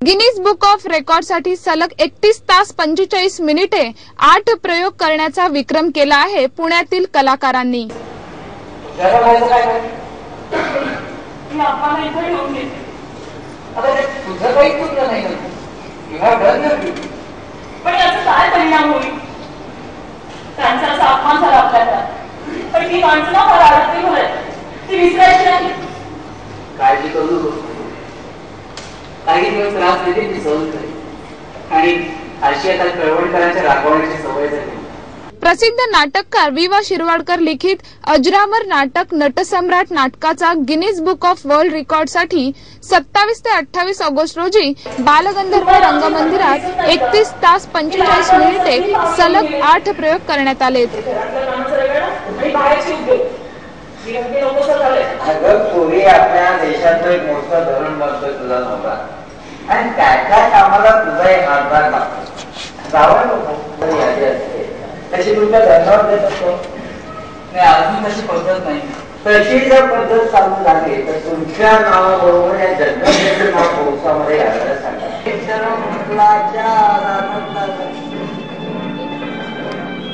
Guinness book of रेकॉर्डसाठी सलग एकतीस तास पंचेचाळीस मिनिटे आठ प्रयोग करण्याचा विक्रम केला आहे पुण्यातील कलाकारांनी. नाही. मी आप्पाला इथे घेऊन गेले आता ते तुझं काही चुकलं नाही ना. You have done your duty. पण याचा काय परिणाम होईल त्यांचा असा अपमान झाला आपल्याला पण ही माणसं ना फार अडचणी होत ती विसरायची नाही काळजी करू नको काही दिवस त्रास देते ती सहज करेल आणि अशी आता कळवणकरांच्या रागवण्याची सवय झाली. प्रसिद्ध नाटककार वि वा शिरवाडकर लिखित अजरामर नाटक नटसम्राट नाटकाचा गिनीज बुक ऑफ वर्ल्ड रेकॉर्डसाठी सत्तावीस ते अठ्ठावीस ऑगस्ट रोजी बालगंधर्व रंगमंदिरात एकतीस तास पंचेचाळीस मिनिटे सलग आठ प्रयोग करण्यात आले. आपल्या देशाचं एक मोठं धरण बनतोय तुझा नवरा. आणि त्याच्या कामाला तुझा एक हातभार लागतो. जावं नको तर यादी असते. तशी तुमच्या धर्मावर देत असतो. नाही अजून तशी पद्धत नाही. तशी जर पद्धत चालू झाली तर तुमच्या नावाबरोबर या जन्मदेचं नाव पावसामध्ये घालायला सांगा.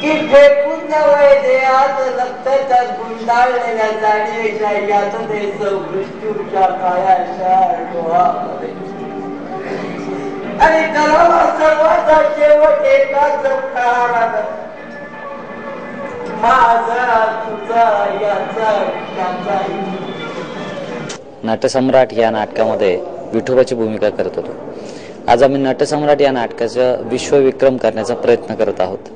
की फेकून गुंडाळलेल्या जाणीवेच्या यात देश मृत्यूच्या काळाच्या आणि करावा सर्वांचा शेवट एकाच माझा तुझा याचा त्याचा नटसम्राट या नाटकामध्ये विठोबाची भूमिका करत होतो. आज आम्ही नटसम्राट या नाटकाचा विश्वविक्रम करण्याचा प्रयत्न करत आहोत.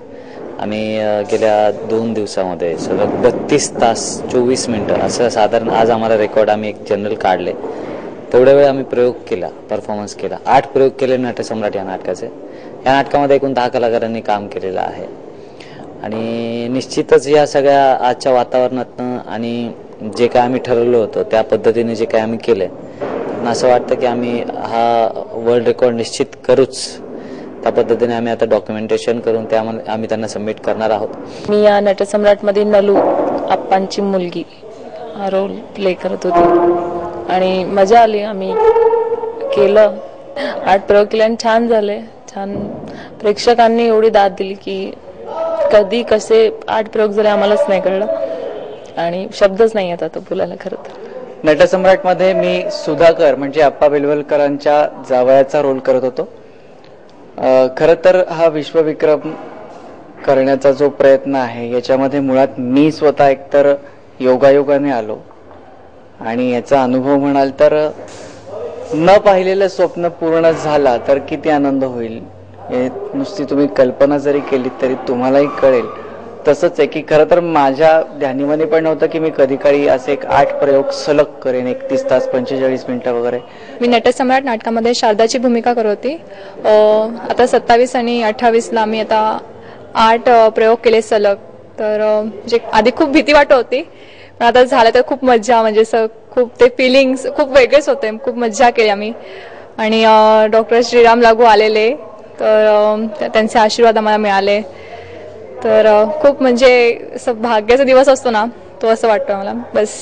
आम्ही गेल्या दोन दिवसामध्ये सलग बत्तीस तास चोवीस मिनटं असं साधारण आज आम्हाला रेकॉर्ड आम्ही एक जनरल काढले. तेवढ्या वेळ आम्ही प्रयोग केला परफॉर्मन्स केला. आठ प्रयोग केले नटसम्राट या नाटकाचे. या नाटकामध्ये एकूण दहा कलाकारांनी काम केलेलं आहे. आणि निश्चितच या सगळ्या आजच्या वातावरणातनं आणि जे काय आम्ही ठरवलं होतं त्या पद्धतीने जे काय आम्ही केलं आहे असं वाटतं की आम्ही हा वर्ल्ड रेकॉर्ड निश्चित करूच. त्या पद्धतीने आम्ही आता डॉक्युमेंटेशन करून त्यामध्ये आम्ही त्यांना सबमिट करणार आहोत. मी या नटसम्राटमध्ये नलू आप्पांची मुलगी हा रोल प्ले करत होती. आणि मजा आली आम्ही. केलं. आठ प्रयोग केले आणि छान झाले. छान. प्रेक्षकांनी एवढी दाद दिली की कधी कसे आठ प्रयोग झाले आम्हालाच नाही कळलं. आणि शब्दच नाही येत आता बोलायला खरं तर. नटसम्राटमध्ये मी सुधाकर म्हणजे अप्पा बेलवलकरांच्या जावयाचा रोल करत होतो. खर तर हा विश्वविक्रम करण्याचा जो प्रयत्न आहे याच्यामध्ये मुळात मी स्वतः एकतर योगायोगाने आलो. आणि याचा अनुभव म्हणाल तर न पाहिलेलं स्वप्न पूर्ण झाला तर किती आनंद होईल? हे नुसती तुम्ही कल्पना जरी केली तरी तुम्हालाही कळेल. तसंच आहे की खरं तर माझ्या ध्यानीमध्ये पण नव्हतं की मी कधी काळी असे एक आठ प्रयोग सलग करेन एकतीस तास पंचेचाळीस मिनिटं वगैरे. मी नटसम्राट नाटकामध्ये शारदाची भूमिका करत होती. आता सत्तावीस आणि अठ्ठावीसला मी आता आठ प्रयोग केले सलग. तर म्हणजे आधी खूप भीती वाटत होती पण आता झालं तर खूप मज्जा म्हणजे असं खूप ते फिलिंग्स खूप वेगळेच होते खूप मज्जा केली आम्ही. आणि डॉक्टर श्रीराम लागू आलेले तर त्यांचे आशीर्वाद आम्हाला मिळाले. तर खूप म्हणजे असं भाग्याचा दिवस असतो ना तो असं वाटतो मला बस.